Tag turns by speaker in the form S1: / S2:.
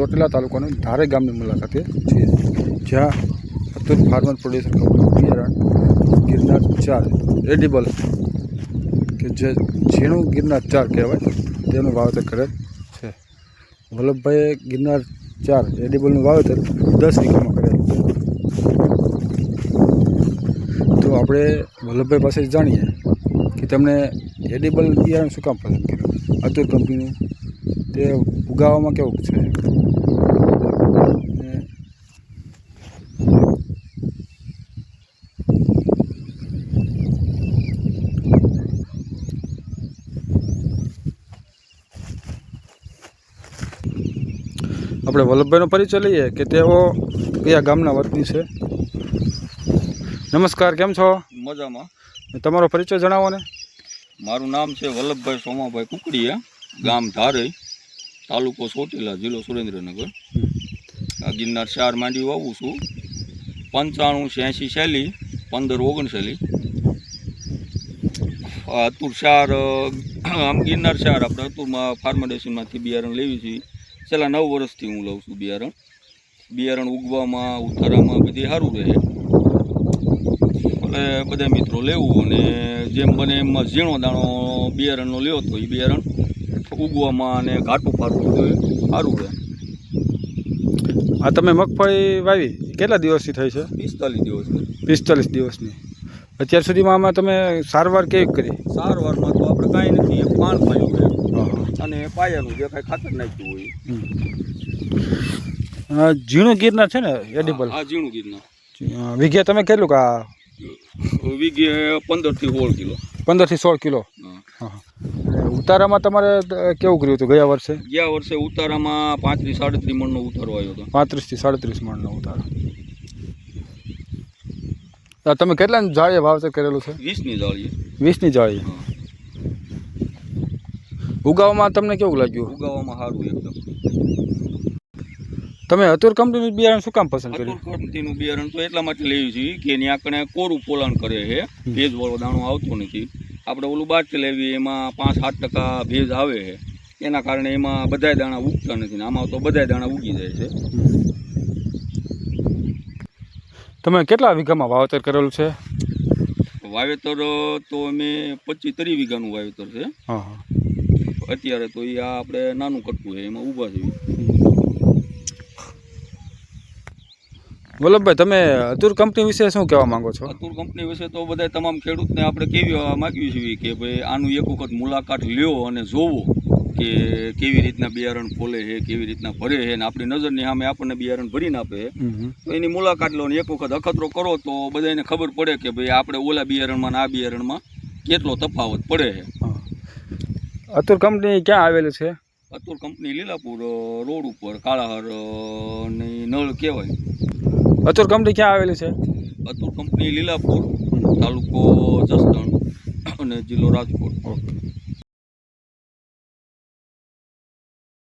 S1: ચોટીલા તાલુકાની ધારે ગામની મુલાકાતે છીએ. જ્યાં અતુલ ફાર્મર પ્રોડ્યુસર કંપની બિયારણ ગિરનાર ચાર એડિબલ કે જે ઝીણું ગિરનાર ચાર કહેવાય, તેનું વાવેતર કરેલ છે. વલ્લભભાઈએ ગિરનાર ચાર એડિબલનું વાવેતર દસ વીઘામાં કરેલું છે. તો આપણે વલ્લભભાઈ પાસે જાણીએ કે તેમણે એડિબલ બિયારણ શું કામ પસંદ કર્યું? અતુલ કંપનીનું તે ઉગાવવામાં કેવું છે? આપણે વલ્લભભાઈનો પરિચય લઈએ કે તેઓ કયા ગામના વતની છે? નમસ્કાર કેમ છો?
S2: મજામાં.
S1: તમારો પરિચય જણાવો ને.
S2: મારું નામ છે વલ્લભભાઈ સોમાભાઈ કુકડીયા ગામ ધારઈ. તાલુકો ચોટીલા જિલ્લો સુરેન્દ્રનગર. આ ગિરનાર ચાર માંડી વાવું છું. પંચાણું છ્યાસી શૈલી પંદર ઓગણશૈલી આ અતુર ચાર આમ ગિરનાર ચાર આપણે અતુરમાં ફાર્મડેશનમાંથી બિયારણ લેવી છીએ છેલ્લા નવ વર્ષથી હું લઉં છું બિયારણ. બિયારણ ઉગવામાં ઉતારામાં બધી સારું રહે. એટલે બધા મિત્રો લેવું અને જેમ બને એમાં ઝીણો દાણો બિયારણનો લેવો તો એ બિયારણ ઉગવામાં અને ઘાટું ફાટું જોઈએ સારું રહે
S1: આ તમે મગફળી વાવી? કેટલા દિવસથી થઈ છે?
S2: પિસ્તાલીસ દિવસ
S1: પિસ્તાલીસ દિવસની. અત્યાર સુધીમાં આમાં તમે સારવાર કેવી કરી?
S2: સારવારમાં તો આપણે કાંઈ નથી એક પાણ પાયું છે. અને પાયાનું જે કાંઈ ખાતર નાખ્યું હોય.
S1: ઝીણું ગીરના છે ને એડિબલ
S2: હા ઝીણું ગીરના.
S1: વીઘે તમે કેટલું કે?
S2: વીઘે પંદરથી સોળ કિલો.
S1: પંદરથી સોળ કિલો?
S2: હા.
S1: ઉતારામાં તમારે કેવું કર્યું હતું ગયા વર્ષે?
S2: ગયા વર્ષે ઉતારામાં પાંત્રીસ સાડત્રીસ મણનો ઉતારો આવ્યો હતો.
S1: પાંત્રીસથી સાડત્રીસ મણનો ઉતારો. તમે કેટલા જાળીએ વાવેતર કરેલું છે?
S2: વીસની જાળીએ.
S1: વીસની જાળીએ?
S2: હા.
S1: ઉગાવવામાં તમને કેવું લાગ્યું?
S2: ઉગાવવામાં સારું એકદમ.
S1: તમે અતુર કંપનીનું બિયારણ શું કામ પસંદ કર્યું?
S2: અતુર કંપનીનું બિયારણ તો એટલા માટે લેવી જોઈએ કે એની આકણે કોરું પોલણ કરે છે. ભેજવાળો દાણો આવતો નથી. આપણે ઓલું બાટ લેવી એમાં પાંચ સાત ટકા ભેજ આવે છે. એના કારણે એમાં બધાય દાણા ઉગતા નથી ને આમાં તો બધાય દાણા ઉગી જાય છે.
S1: તમે કેટલા વીઘામાં વાવેતર કરેલું છે?
S2: વાવેતર તો અમે પચીસ ત્રીસ વીઘાનું વાવેતર છે. અત્યારે તો એ આ આપણે નાનું કટકું છે એમાં ઊભા છે
S1: વલ્લભભાઈ તમે અતુર કંપની વિશે શું કહેવા માંગો છો?
S2: અતુર કંપની વિશે તો બધા તમામ ખેડૂતને આપણે કેવી માગ્યું છે કે ભાઈ આનું એક વખત મુલાકાત લ્યો અને જોવો કે કેવી રીતના બિયારણ ફોલે છે કેવી રીતના ભરે છે અને આપણી નજરની સામે આપણને બિયારણ ભરીને આપે. તો એની મુલાકાત લો ને એક વખત અખતરો કરો તો બધાને ખબર પડે કે ભાઈ આપણે ઓલા બિયારણમાં આ બિયારણમાં કેટલો તફાવત પડે છે.
S1: અતુર કંપની ક્યાં આવેલી છે?
S2: અતુર કંપની લીલાપુર રોડ ઉપર કાળાહરની નળ કહેવાય.
S1: અતુર કંપની ક્યાં આવેલી છે?
S2: અતુર કંપની લીલાપુર તાલુકો જસદણ અને જિલ્લો રાજકોટ.
S1: ઓકે.